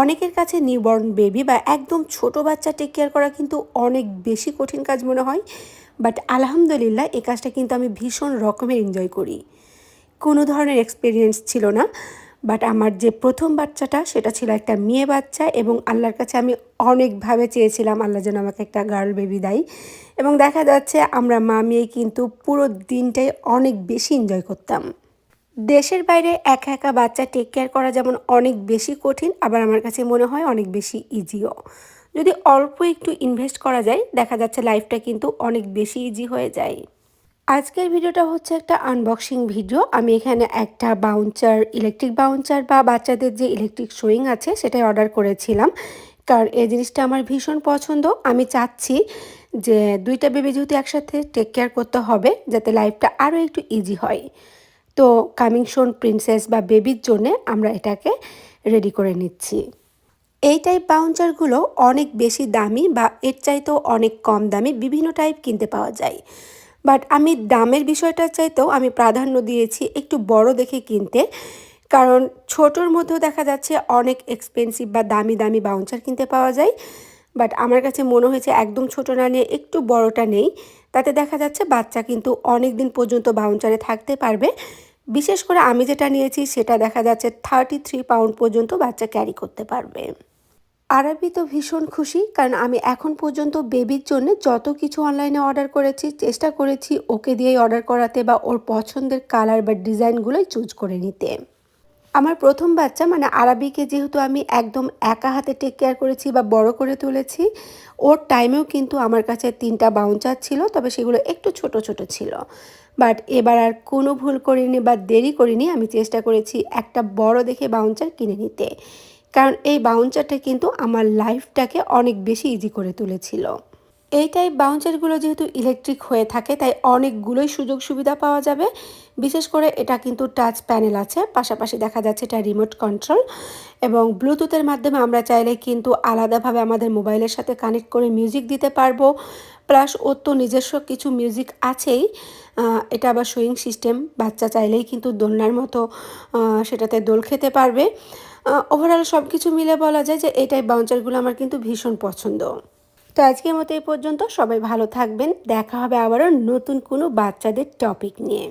অনেকের কাছে newborn baby বা একদম ছোট বাচ্চা টেক কেয়ার করা কিন্তু অনেক বেশি কঠিন কাজ মনে হয়। বাট আলহামদুলিল্লাহ এই কাজটা কিন্তু আমি ভীষণ রকমের এনজয় করি। কোনো ধরনের এক্সপিরিয়েন্স ছিল না। বাট আমার যে প্রথম বাচ্চাটা, সেটা ছিল একটা মেয়ে বাচ্চা এবং আল্লাহর কাছে আমি অনেকভাবে চেয়েছিলাম, আল্লাহ যেন আমাকে একটা গার্ল বেবি দেয়। এবং দেখা যাচ্ছে আমরা মা মেয়ে কিন্তু পুরো দিনটাই অনেক বেশি এনজয় করতাম। দেশের বাইরে একা একা বাচ্চা টেক কেয়ার করা যেমন অনেক বেশি কঠিন, আবার আমার কাছে মনে হয় অনেক বেশি ইজিও যদি অল্প একটু ইনভেস্ট করা যায়, দেখা যাচ্ছে লাইফটা কিন্তু অনেক বেশি ইজি হয়ে যায়। আজকের ভিডিওটা হচ্ছে একটা আনবক্সিং ভিডিও আমি এখানে একটা বাউন্সার ইলেকট্রিক বাউন্সার বা বাচ্চাদের যে ইলেকট্রিক সুইং আছে, সেটাই অর্ডার করেছিলাম। কারণ এই জিনিসটা আমার ভীষণ পছন্দ। আমি চাচ্ছি যে দুইটা বেবি যেহেতু একসাথে টেক কেয়ার করতে হবে, যাতে লাইফটা আরও একটু ইজি হয়। তো কামিং শোন প্রিন্সেস বা বেবির জন্যে আমরা এটাকে রেডি করে নিচ্ছি। এই টাইপ বাউন্সারগুলো অনেক বেশি দামি বা এর চাইতেও অনেক কম দামি বিভিন্ন টাইপ কিনতে পাওয়া যায়। বাট আমি দামের বিষয়টার চাইতেও আমি প্রাধান্য দিয়েছি একটু বড় দেখে কিনতে। কারণ ছোটোর মধ্যেও দেখা যাচ্ছে অনেক এক্সপেন্সিভ বা দামি দামি বাউন্সার কিনতে পাওয়া যায়। বাট আমার কাছে মনে হয়েছে একদম ছোট না নিয়ে একটু বড়টা নেই। তাতে দেখা যাচ্ছে বাচ্চা কিন্তু অনেক দিন পর্যন্ত বাউন্সারে থাকতে পারবে। বিশেষ করে আমি যেটা নিয়েছি, সেটা দেখা যাচ্ছে থার্টি থ্রি পাউন্ড পর্যন্ত বাচ্চা ক্যারি করতে পারবে। আরবি তো ভীষণ খুশি, কারণ আমি এখন পর্যন্ত বেবির জন্য যত কিছু অনলাইনে অর্ডার করেছি, চেষ্টা করেছি ওকে দিয়েই অর্ডার করাতে বা ওর পছন্দের কালার বা ডিজাইনগুলোই চুজ করে নিতে। আমার প্রথম বাচ্চা মানে আরবিকে যেহেতু আমি একদম একা হাতে টেক কেয়ার করেছি বা বড় করে তুলেছি, ওর টাইমেও কিন্তু আমার কাছে তিনটা বাউন্সার ছিল, তবে সেগুলো একটু ছোট ছোট ছিল। বাট এবার আর কোনো ভুল করিনি বা দেরি করিনি, আমি চেষ্টা করেছি একটা বড় দেখে বাউন্সার কিনে নিতে। কারণ এই বাউন্সারটা কিন্তু আমার লাইফটাকে অনেক বেশি ইজি করে তুলেছিল। এই টাইপ বাউন্সারগুলো যেহেতু ইলেকট্রিক হয়ে থাকে, তাই অনেকগুলোই সুযোগ সুবিধা পাওয়া যাবে। বিশেষ করে এটা কিন্তু টাচ প্যানেল আছে, পাশাপাশি দেখা যাচ্ছে এটা রিমোট কন্ট্রোল এবং ব্লুটুথের মাধ্যমে আমরা চাইলে কিন্তু আলাদাভাবে আমাদের মোবাইলের সাথে কানেক্ট করে মিউজিক দিতে পারব। প্লাস ওর তো নিজস্ব কিছু মিউজিক আছেই। এটা আবার সুইং সিস্টেম বাচ্চা চাইলেই কিন্তু দোলনার মতো সেটাতে দোল খেতে পারবে। ওভারঅল সব কিছু মিলে বলা যায় যে এই টাইপ বাউন্সারগুলো আমার কিন্তু ভীষণ পছন্দ। তো আজকের মতো এই পর্যন্ত। সবাই ভালো থাকবেন। দেখা হবে আবারও নতুন কোনো বাচ্চাদের টপিক নিয়ে।